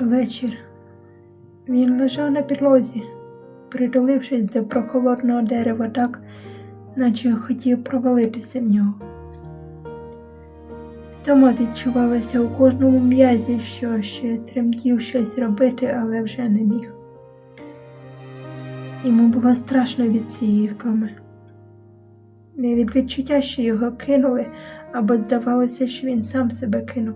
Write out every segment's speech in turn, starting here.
Вечір. Він лежав на підлозі, притулившись до прохолодного дерева так, наче хотів провалитися в нього. Втома відчувалася у кожному м'язі, що ще тремтів щось робити, але вже не міг. Йому було страшно від цієї втоми. Не від відчуття, що його кинули, або здавалося, що він сам себе кинув.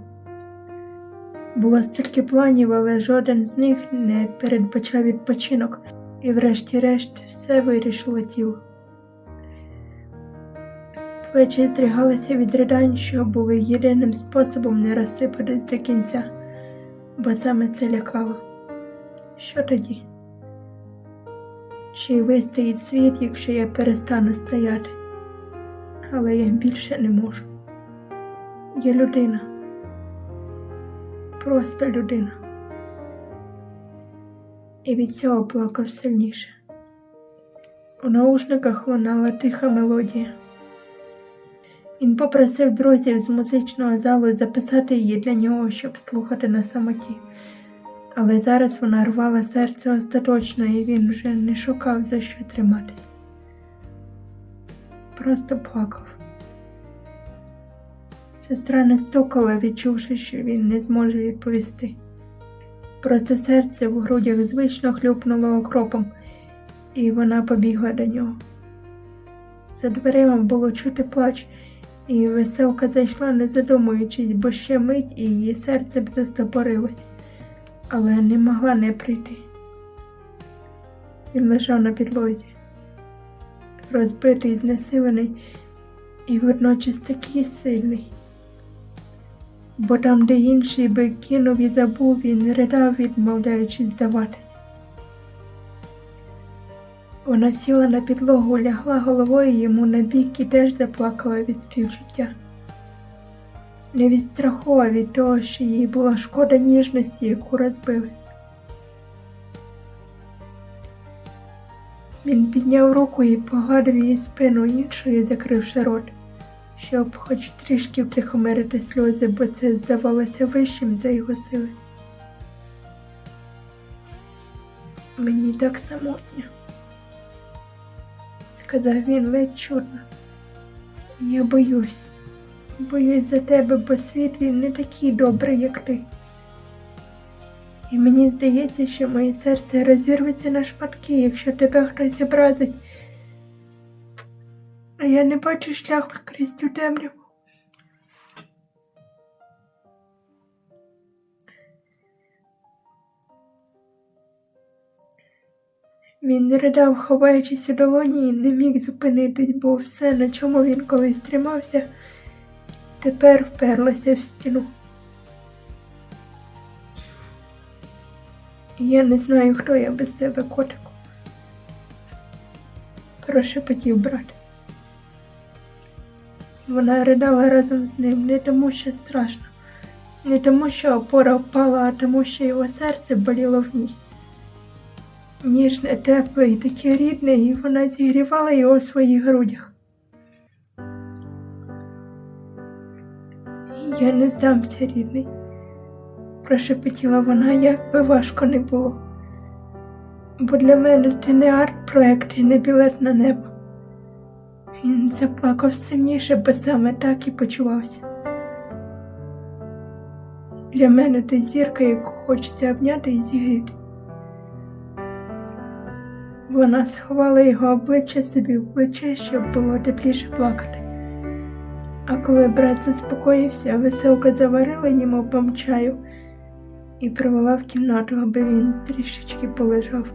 Було стільки планів, але жоден з них не передбачав відпочинок, і врешті-решт все вирішило тіло. Плечі здригалися від ридань, що були єдиним способом не розсипатись до кінця, бо саме це лякало. Що тоді? Чи вистоїть світ, якщо я перестану стояти? Але я більше не можу. Я людина просто людина. І від цього плакав сильніше. У наушниках лунала тиха мелодія. Він попросив друзів з музичного залу записати її для нього, щоб слухати на самоті. Але зараз вона рвала серце остаточно, і він вже не шукав за що триматись. Просто плакав. Сестра не стукала, відчувши, що він не зможе відповісти. Просто серце в грудях звично хлюпнуло окропом, і вона побігла до нього. За дверима було чути плач, і веселка зайшла, не задумуючись, бо ще мить і її серце б застопорилось, але не могла не прийти. Він лежав на підлозі, розбитий, знесилений і водночас такий сильний бо там, де інший би кинув і забув, він ридав, відмовляючись здаватись. Вона сіла на підлогу, лягла головою йому на бік і теж заплакала від співчуття. Не від страху, а від того, що їй була шкода ніжності, яку розбили. Він підняв руку і погладив її спину іншою, закривши рот щоб хоч трішки втихомирити сльози, бо це здавалося вищим за його сили. Мені так самотньо, сказав він ледь чудно. Я боюсь, боюсь за тебе, бо світ він не такий добрий, як ти. І мені здається, що моє серце розірветься на шматки, якщо тебе хтось образить а я не бачу шлях крізь цю темряву. Він ридав, ховаючись у долоні, і не міг зупинитись, бо все, на чому він колись тримався, тепер вперлося в стіну. Я не знаю, хто я без тебе, котику. Прошепотів брат. Вона ридала разом з ним не тому, що страшно, не тому, що опора впала, а тому, що його серце боліло в ній. Ніжне, тепле і таке рідне, і вона зігрівала його у своїх грудях. Я не здамся, рідний, прошепотіла вона, як би важко не було. Бо для мене ти не арт-проект і не білет на небо. Він заплакав сильніше, бо саме так і почувався. Для мене ти зірка, яку хочеться обняти і зігріти. Вона сховала його обличчя собі в плече, щоб було тепліше плакати. А коли брат заспокоївся, веселка заварила йому бомчаю і привела в кімнату, аби він трішечки полежав.